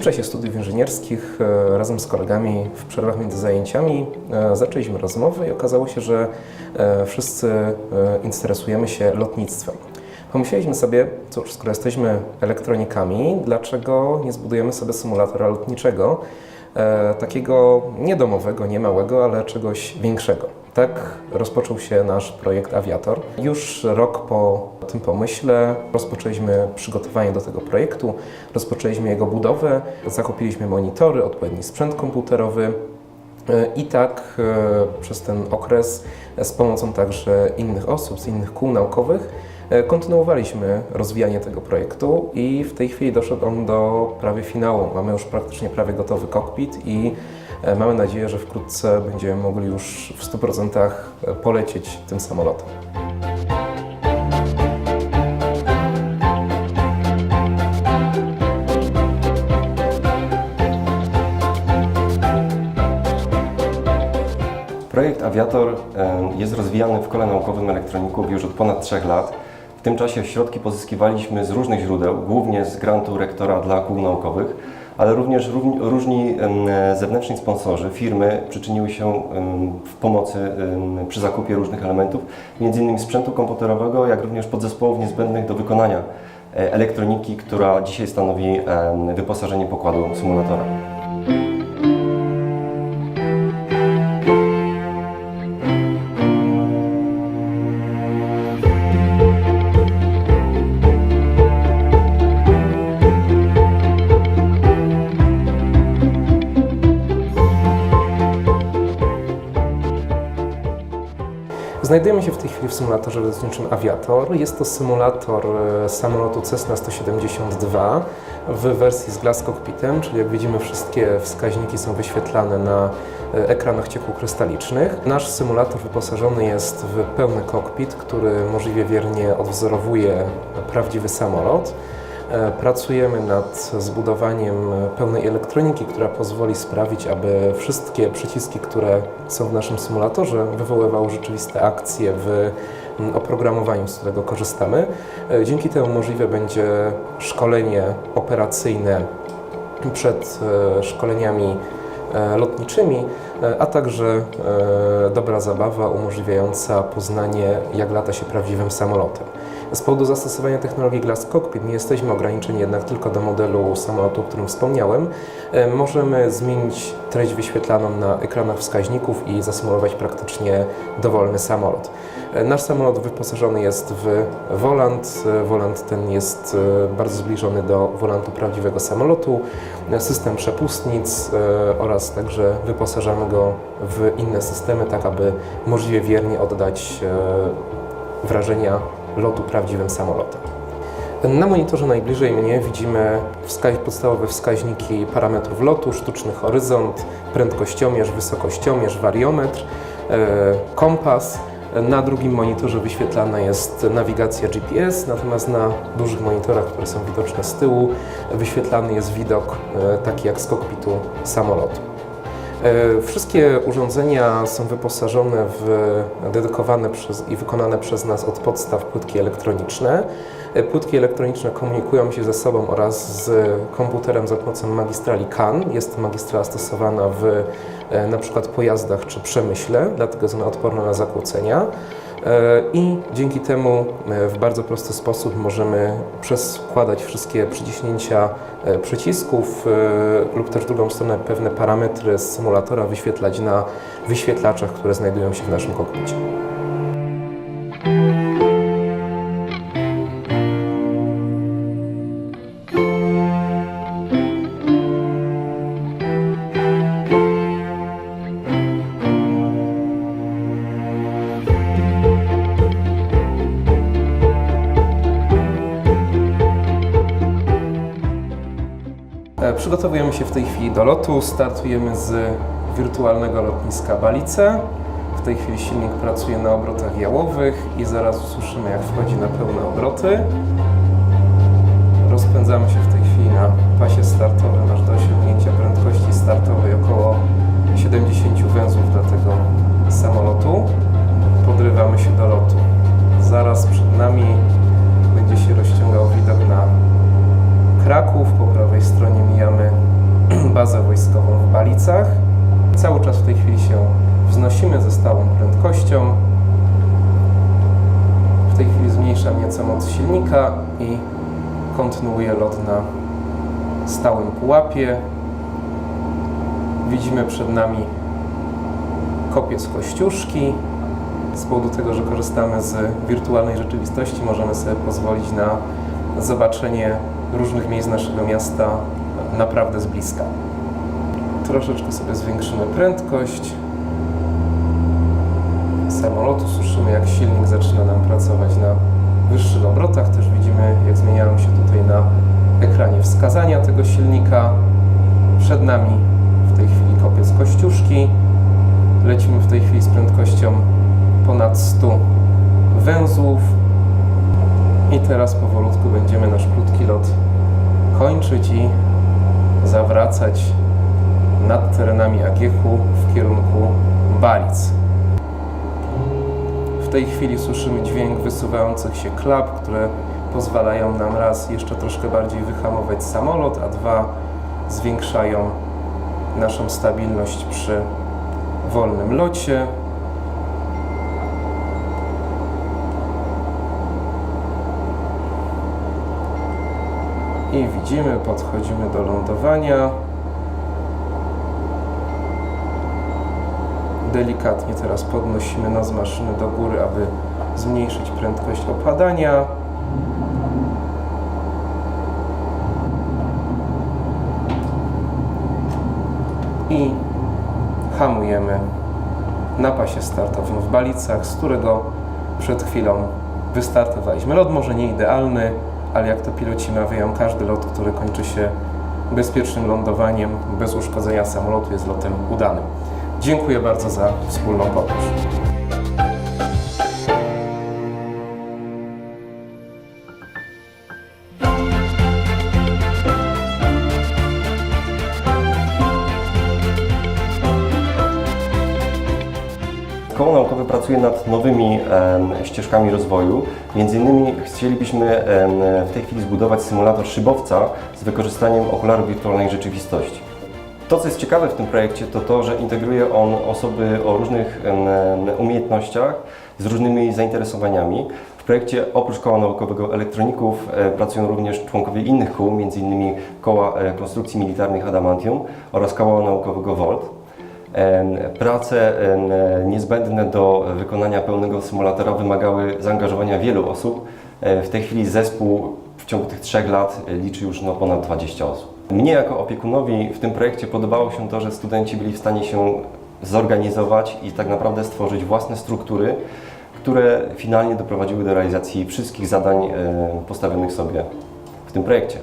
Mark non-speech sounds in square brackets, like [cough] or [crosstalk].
czasie studiów inżynierskich e, razem z kolegami w przerwach między zajęciami e, zaczęliśmy rozmowy i okazało się, że e, wszyscy interesujemy się lotnictwem. Pomyśleliśmy sobie, cóż, skoro jesteśmy elektronikami, dlaczego nie zbudujemy sobie symulatora lotniczego, takiego nie domowego, nie małego, ale czegoś większego. Tak rozpoczął się nasz projekt Aviator. Już rok po tym pomyśle rozpoczęliśmy przygotowanie do tego projektu, rozpoczęliśmy jego budowę, zakupiliśmy monitory, odpowiedni sprzęt komputerowy, E, I tak e, przez ten okres e, z pomocą także innych osób, z innych kół naukowych kontynuowaliśmy rozwijanie tego projektu i w tej chwili doszedł on do prawie finału. Mamy już praktycznie prawie gotowy kokpit i mamy nadzieję, że wkrótce będziemy mogli już w 100% polecieć tym samolotem. Projekt Aviator e, jest rozwijany w Kole Naukowym Elektroników już od ponad trzech lat. W tym czasie środki pozyskiwaliśmy z różnych źródeł, głównie z grantu rektora dla kół naukowych, ale również równi- różni zewnętrzni sponsorzy, firmy przyczyniły się w pomocy przy zakupie różnych elementów, m.in. sprzętu komputerowego, jak również podzespołów niezbędnych do wykonania e, elektroniki, która dzisiaj stanowi wyposażenie pokładu symulatora. Znajdujemy się w tej chwili w symulatorze lotniczym Aviator. Jest to symulator e, samolotu Cessna 172 w wersji z Glass Cockpitem, czyli jak widzimy wszystkie wskaźniki są wyświetlane na e, ekranach ciekłokrystalicznych. Nasz symulator wyposażony jest w pełny kokpit, który możliwie wiernie odwzorowuje prawdziwy samolot. E, Pracujemy nad zbudowaniem pełnej elektroniki, która pozwoli sprawić, aby wszystkie przyciski, które są w naszym symulatorze, wywoływały rzeczywiste akcje w oprogramowaniu, z którego korzystamy. E, Dzięki temu możliwe będzie szkolenie operacyjne przed e, szkoleniami lotniczymi, a także dobra zabawa umożliwiająca poznanie, jak lata się prawdziwym samolotem. Z powodu zastosowania technologii Glass Cockpit nie jesteśmy ograniczeni jednak tylko do modelu samolotu, o którym wspomniałem. E, Możemy zmienić treść wyświetlaną na ekranach wskaźników i zasymulować praktycznie dowolny samolot. E, Nasz samolot wyposażony jest w wolant. E, Wolant ten jest e, bardzo zbliżony do wolantu prawdziwego samolotu, e, system przepustnic e, oraz także wyposażamy go w inne systemy, tak aby możliwie wiernie oddać e, wrażenia lotu prawdziwym samolotem. Na monitorze najbliżej mnie widzimy wska- podstawowe wskaźniki parametrów lotu, sztuczny horyzont, prędkościomierz, wysokościomierz, wariometr, e, kompas. Na drugim monitorze wyświetlana jest nawigacja GPS, natomiast na dużych monitorach, które są widoczne z tyłu, wyświetlany jest widok e, taki jak z kokpitu samolotu. E, Wszystkie urządzenia są wyposażone w dedykowane przez, i wykonane przez nas od podstaw płytki elektroniczne. E, Płytki elektroniczne komunikują się ze sobą oraz z komputerem za pomocą magistrali CAN. Jest magistrala stosowana w e, na przykład pojazdach czy przemyśle, dlatego jest ona odporna na zakłócenia. E, I dzięki temu e, w bardzo prosty sposób możemy przeskładać wszystkie przyciśnięcia e, przycisków lub też w drugą stronę pewne parametry z symulatora wyświetlać na wyświetlaczach, które znajdują się w naszym kokpicie. Przygotowujemy się w tej chwili do lotu. Startujemy z wirtualnego lotniska Balice. W tej chwili silnik pracuje na obrotach jałowych i zaraz usłyszymy, jak wchodzi na pełne obroty. Rozpędzamy się w tej chwili na pasie startowym Kraków. Po prawej stronie mijamy [clears throat] bazę wojskową w Balicach. Cały czas w tej chwili się wznosimy ze stałą prędkością. W tej chwili zmniejszam nieco moc silnika i kontynuuję lot na stałym pułapie. Widzimy przed nami kopiec Kościuszki. Z powodu tego, że korzystamy z wirtualnej rzeczywistości, możemy sobie pozwolić na zobaczenie różnych miejsc naszego miasta naprawdę z bliska. Troszeczkę sobie zwiększymy prędkość samolotu, słyszymy jak silnik zaczyna nam pracować na wyższych obrotach. Też widzimy jak zmieniają się tutaj na ekranie wskazania tego silnika. Przed nami w tej chwili kopiec Kościuszki. Lecimy w tej chwili z prędkością ponad 100 węzłów. I teraz powolutku będziemy nasz krótki lot kończyć i zawracać nad terenami Agiechu w kierunku Balic. W tej chwili słyszymy dźwięk wysuwających się klap, które pozwalają nam raz jeszcze troszkę bardziej wyhamować samolot, a dwa zwiększają naszą stabilność przy wolnym locie. I widzimy, podchodzimy do lądowania. Delikatnie teraz podnosimy nos maszyny do góry, aby zmniejszyć prędkość opadania. I hamujemy na pasie startowym w Balicach, z którego przed chwilą wystartowaliśmy. Lot może nie idealny, ale jak to piloci mawiają, każdy lot, który kończy się bezpiecznym lądowaniem, bez uszkodzenia samolotu, jest lotem udanym. Dziękuję bardzo za wspólną podróż. Koło naukowe pracuje nad nowymi ścieżkami rozwoju. Między innymi chcielibyśmy w tej chwili zbudować symulator szybowca z wykorzystaniem okularów wirtualnej rzeczywistości. To, co jest ciekawe w tym projekcie, to to, że integruje on osoby o różnych umiejętnościach z różnymi zainteresowaniami. W projekcie oprócz Koła Naukowego Elektroników e, pracują również członkowie innych kół, m.in. Koła e, Konstrukcji Militarnych Adamantium oraz Koła Naukowego VOLT. Prace niezbędne do wykonania pełnego symulatora wymagały zaangażowania wielu osób. W tej chwili zespół w ciągu tych trzech lat e, liczy już no ponad 20 osób. Mnie jako opiekunowi w tym projekcie podobało się to, że studenci byli w stanie się zorganizować i tak naprawdę stworzyć własne struktury, które finalnie doprowadziły do realizacji wszystkich zadań postawionych sobie w tym projekcie.